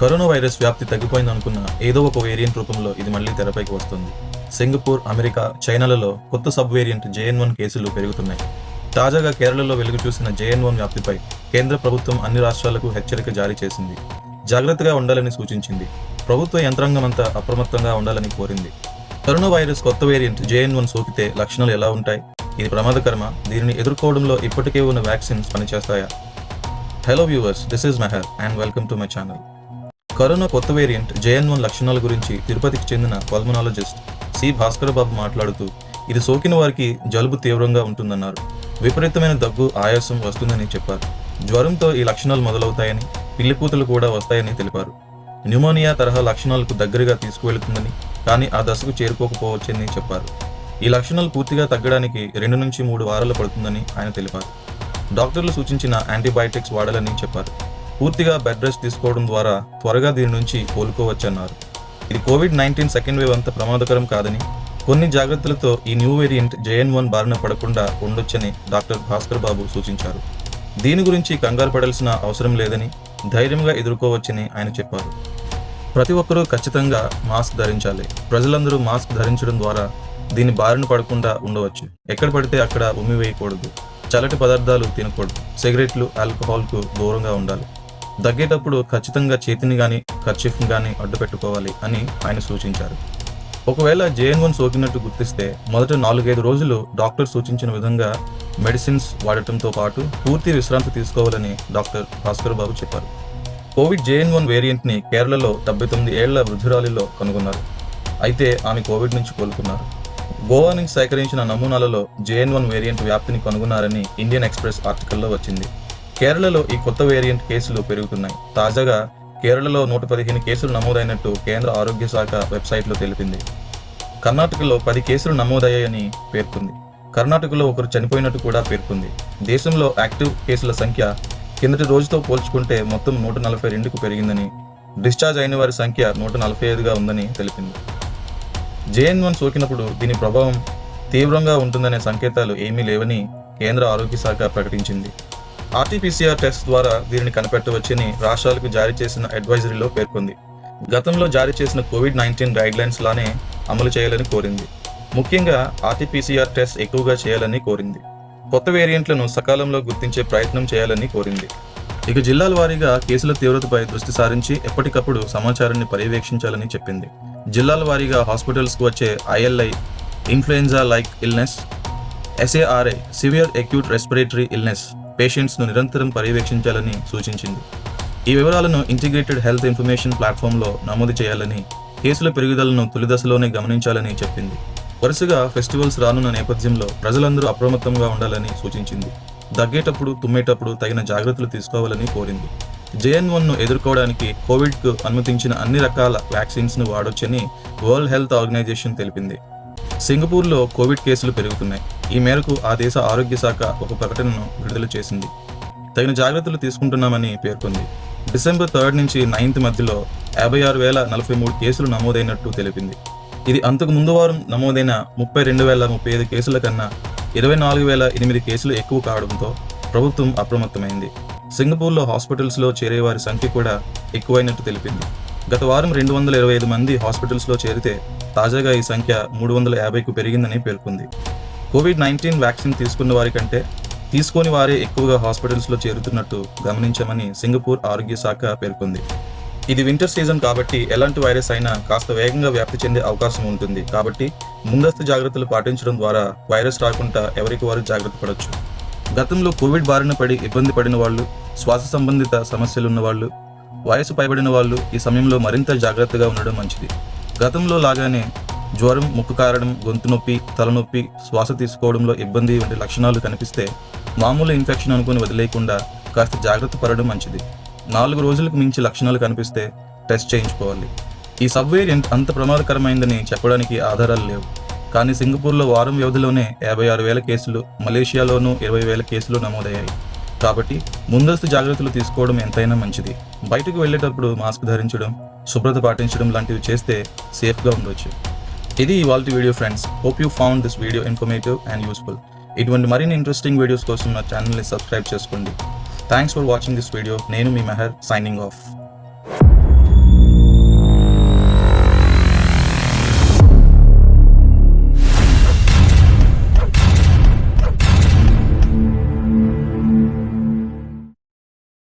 Corona virus వ్యాప్తి తగ్గిపోయిందనుకున్న ఏదో ఒక వేరియంట్ రూపంలో ఇది మళ్ళీ తెరపైకి వస్తుంది. సింగపూర్ అమెరికా చైనాలలో కొత్త సబ్ వేరియంట్ జేఎన్ వన్ కేసులు పెరుగుతున్నాయి. తాజాగా కేరళలో వెలుగు చూసిన జేఎన్ వన్ వ్యాప్తిపై కేంద్ర ప్రభుత్వం అన్ని రాష్ట్రాలకు హెచ్చరిక జారీ చేసింది. జాగ్రత్తగా ఉండాలని సూచించింది. ప్రభుత్వ యంత్రాంగం అంతా అప్రమత్తంగా ఉండాలని కోరింది. కరోనా వైరస్ కొత్త వేరియంట్ జేఎన్ వన్ సోకితే లక్షణాలు ఎలా ఉంటాయి? ఇది ప్రమాదకరమా? దీనిని ఎదుర్కోవడంలో ఇప్పటికే ఉన్న వ్యాక్సిన్స్ పనిచేస్తాయా? Hello viewers this is Mehar and welcome to my channel corona కొత్త వేరియంట్ జేఎన్ వన్ లక్షణాల గురించి తిరుపతికి చెందిన పల్మనాలజిస్ట్ సి భాస్కర్ బాబు మాట్లాడుతూ ఇది సోకిన వారికి జలుబు తీవ్రంగా ఉంటుందన్నారు. విపరీతమైన దగ్గు ఆయాసం వస్తుందని చెప్పారు. జ్వరంతో ఈ లక్షణాలు మొదలవుతాయని పిల్లిపూతలు కూడా వస్తాయని తెలిపారు. న్యూమోనియా తరహా లక్షణాలకు దగ్గరగా తీసుకువెళుతుందని కానీ ఆ దశకు చేరుకోకపోవచ్చని చెప్పారు. ఈ లక్షణాలు పూర్తిగా తగ్గడానికి రెండు నుంచి మూడు వారాలు పడుతుందని ఆయన తెలిపారు. డాక్టర్లు సూచించిన యాంటీబయాటిక్స్ వాడాలని చెప్పారు. పూర్తిగా బెడ్ రెస్ట్ తీసుకోవడం ద్వారా త్వరగా దీని నుంచి కోలుకోవచ్చన్నారు. ఇది కోవిడ్ నైన్టీన్ సెకండ్ వేవ్ అంత ప్రమాదకరం కాదని కొన్ని జాగ్రత్తలతో ఈ న్యూ వేరియంట్ జేఎన్ వన్ బారిన పడకుండా ఉండొచ్చని డాక్టర్ భాస్కర్ బాబు సూచించారు. దీని గురించి కంగారు పడాల్సిన అవసరం లేదని ధైర్యంగా ఎదుర్కోవచ్చని ఆయన చెప్పారు. ప్రతి ఒక్కరూ ఖచ్చితంగా మాస్క్ ధరించాలి. ప్రజలందరూ మాస్క్ ధరించడం ద్వారా దీని బారిన పడకుండా ఉండవచ్చు. ఎక్కడ పడితే అక్కడ ఉమ్మి వేయకూడదు. చల్లటి పదార్థాలు తినకూడదు. సిగరెట్లు ఆల్కహాల్కు దూరంగా ఉండాలి. దగ్గేటప్పుడు ఖచ్చితంగా చేతిని కానీ ఖర్చీఫ్ని కానీ అడ్డు పెట్టుకోవాలి అని ఆయన సూచించారు. ఒకవేళ జేఎన్ వన్ సోకినట్టు గుర్తిస్తే మొదట నాలుగైదు రోజులు డాక్టర్ సూచించిన విధంగా మెడిసిన్స్ వాడటంతో పాటు పూర్తి విశ్రాంతి తీసుకోవాలని డాక్టర్ భాస్కర్ బాబు చెప్పారు. కోవిడ్ జేఎన్ వన్ వేరియంట్ని కేరళలో డెబ్బై తొమ్మిది ఏళ్ళ వృద్ధురాలిలో కనుగొన్నారు. అయితే ఆమె కోవిడ్ నుంచి కోలుకున్నారు. గోవా నుంచి సేకరించిన నమూనాలలో జేఎన్ వన్ వేరియంట్ వ్యాప్తిని కనుగొన్నారని ఇండియన్ ఎక్స్ప్రెస్ ఆర్టికల్లో వచ్చింది. కేరళలో ఈ కొత్త వేరియంట్ కేసులు పెరుగుతున్నాయి. తాజాగా కేరళలో నూట పదిహేను కేసులు నమోదైనట్టు కేంద్ర ఆరోగ్య శాఖ వెబ్సైట్లో తెలిపింది. కర్ణాటకలో పది కేసులు నమోదయ్యాయని పేర్కొంది. కర్ణాటకలో ఒకరు చనిపోయినట్టు కూడా పేర్కొంది. దేశంలో యాక్టివ్ కేసుల సంఖ్య కిందటి రోజుతో పోల్చుకుంటే మొత్తం నూట నలభై రెండుకు పెరిగిందని డిశ్చార్జ్ అయిన వారి సంఖ్య నూట నలభై ఐదుగా ఉందని తెలిపింది. జేఎన్ వన్ సోకినప్పుడు దీని ప్రభావం తీవ్రంగా ఉంటుందనే సంకేతాలు ఏమీ లేవని కేంద్ర ఆరోగ్య శాఖ ప్రకటించింది. ఆర్టీపీసీఆర్ టెస్ట్ ద్వారా దీనిని కనిపెట్టవచ్చని రాష్ట్రాలకు జారీ చేసిన అడ్వైజరీలో పేర్కొంది. గతంలో జారీ చేసిన కోవిడ్ నైన్టీన్ గైడ్ లైన్స్ లానే అమలు చేయాలని కోరింది. ముఖ్యంగా ఆర్టీపీసీఆర్ టెస్ట్ ఎక్కువగా చేయాలని కోరింది. కొత్త వేరియంట్లను సకాలంలో గుర్తించే ప్రయత్నం చేయాలని కోరింది. ఇక జిల్లాల వారీగా కేసుల తీవ్రతపై దృష్టి సారించి ఎప్పటికప్పుడు సమాచారాన్ని పర్యవేక్షించాలని చెప్పింది. జిల్లాల వారీగా హాస్పిటల్స్కు వచ్చే ILI influenza like illness SARI severe acute respiratory illness పేషెంట్స్ను నిరంతరం పర్యవేక్షించాలని సూచించింది. ఈ వివరాలను ఇంటిగ్రేటెడ్ హెల్త్ ఇన్ఫర్మేషన్ ప్లాట్ఫామ్లో నమోదు చేయాలని కేసుల పెరుగుదలను తొలి దశలోనే గమనించాలని చెప్పింది. వరుసగా ఫెస్టివల్స్ రానున్న నేపథ్యంలో ప్రజలందరూ అప్రమత్తంగా ఉండాలని సూచించింది. దగ్గేటప్పుడు తుమ్మేటప్పుడు తగిన జాగ్రత్తలు తీసుకోవాలని కోరింది. జేఎన్ వన్ను ఎదుర్కోవడానికి కోవిడ్కు అనుమతించిన అన్ని రకాల వ్యాక్సిన్స్ను వాడొచ్చని వరల్డ్ హెల్త్ ఆర్గనైజేషన్ తెలిపింది. సింగపూర్లో కోవిడ్ కేసులు పెరుగుతున్నాయి. ఈ మేరకు ఆ దేశ ఆరోగ్య శాఖ ఒక ప్రకటనను విడుదల చేసింది. తగిన జాగ్రత్తలు తీసుకుంటున్నామని పేర్కొంది. డిసెంబర్ థర్డ్ నుంచి నైన్త్ మధ్యలో యాభై ఆరు వేల నలభై మూడు కేసులు నమోదైనట్టు తెలిపింది. ఇది అంతకు ముందు వారం నమోదైన ముప్పై రెండు వేల ముప్పై ఐదు కేసుల కన్నా ఇరవై నాలుగు వేల ఎనిమిది కేసులు ఎక్కువ కావడంతో ప్రభుత్వం అప్రమత్తమైంది. సింగపూర్లో హాస్పిటల్స్లో చేరే వారి సంఖ్య కూడా ఎక్కువైనట్టు తెలిపింది. గత వారం రెండు వందల ఇరవై ఐదు మంది హాస్పిటల్స్లో చేరితే తాజాగా ఈ సంఖ్య మూడు వందల యాభైకు పెరిగిందని పేర్కొంది. కోవిడ్ నైన్టీన్ వ్యాక్సిన్ తీసుకున్న వారి కంటే తీసుకోని వారే ఎక్కువగా హాస్పిటల్స్లో చేరుతున్నట్టు గమనించామని సింగపూర్ ఆరోగ్య శాఖ పేర్కొంది. ఇది వింటర్ సీజన్ కాబట్టి ఎలాంటి వైరస్ అయినా కాస్త వేగంగా వ్యాప్తి చెందే అవకాశం ఉంటుంది. కాబట్టి ముందస్తు జాగ్రత్తలు పాటించడం ద్వారా వైరస్ రాకుండా ఎవరికి వారు జాగ్రత్త పడవచ్చు గతంలో కోవిడ్ బారిన పడి ఇబ్బంది పడిన వాళ్ళు శ్వాస సంబంధిత సమస్యలున్న వాళ్ళు వయసు పైబడిన వాళ్ళు ఈ సమయంలో మరింత జాగ్రత్తగా ఉండడం మంచిది. గతంలో లాగానే జ్వరం ముక్కు కారడం గొంతు నొప్పి తలనొప్పి శ్వాస తీసుకోవడంలో ఇబ్బంది వంటి లక్షణాలు కనిపిస్తే మామూలు ఇన్ఫెక్షన్ అనుకుని వదిలేయకుండా కాస్త జాగ్రత్త పడడం మంచిది. నాలుగు రోజులకు మించి లక్షణాలు కనిపిస్తే టెస్ట్ చేయించుకోవాలి. ఈ సబ్ వేరియంట్ అంత ప్రమాదకరమైందని చెప్పడానికి ఆధారాలు లేవు. కానీ సింగపూర్లో వారం వ్యవధిలోనే యాభై ఆరు వేల కేసులు మలేషియాలోనూ ఇరవై వేల కేసులు నమోదయ్యాయి. కాబట్టి ముందస్తు జాగ్రత్తలు తీసుకోవడం ఎంతైనా మంచిది. బయటకు వెళ్ళేటప్పుడు మాస్క్ ధరించడం శుభ్రత పాటించడం లాంటివి చేస్తే సేఫ్గా ఉండొచ్చు. ఇది ఇవాళ video friends hope you found this video informative and useful ఇటువంటి మరిన్ని ఇంట్రెస్టింగ్ వీడియోస్ కోసం నా ఛానల్ని సబ్స్క్రైబ్ చేసుకోండి. Thanks for watching this video నేను మీ మెహర్ సైనింగ్ ఆఫ్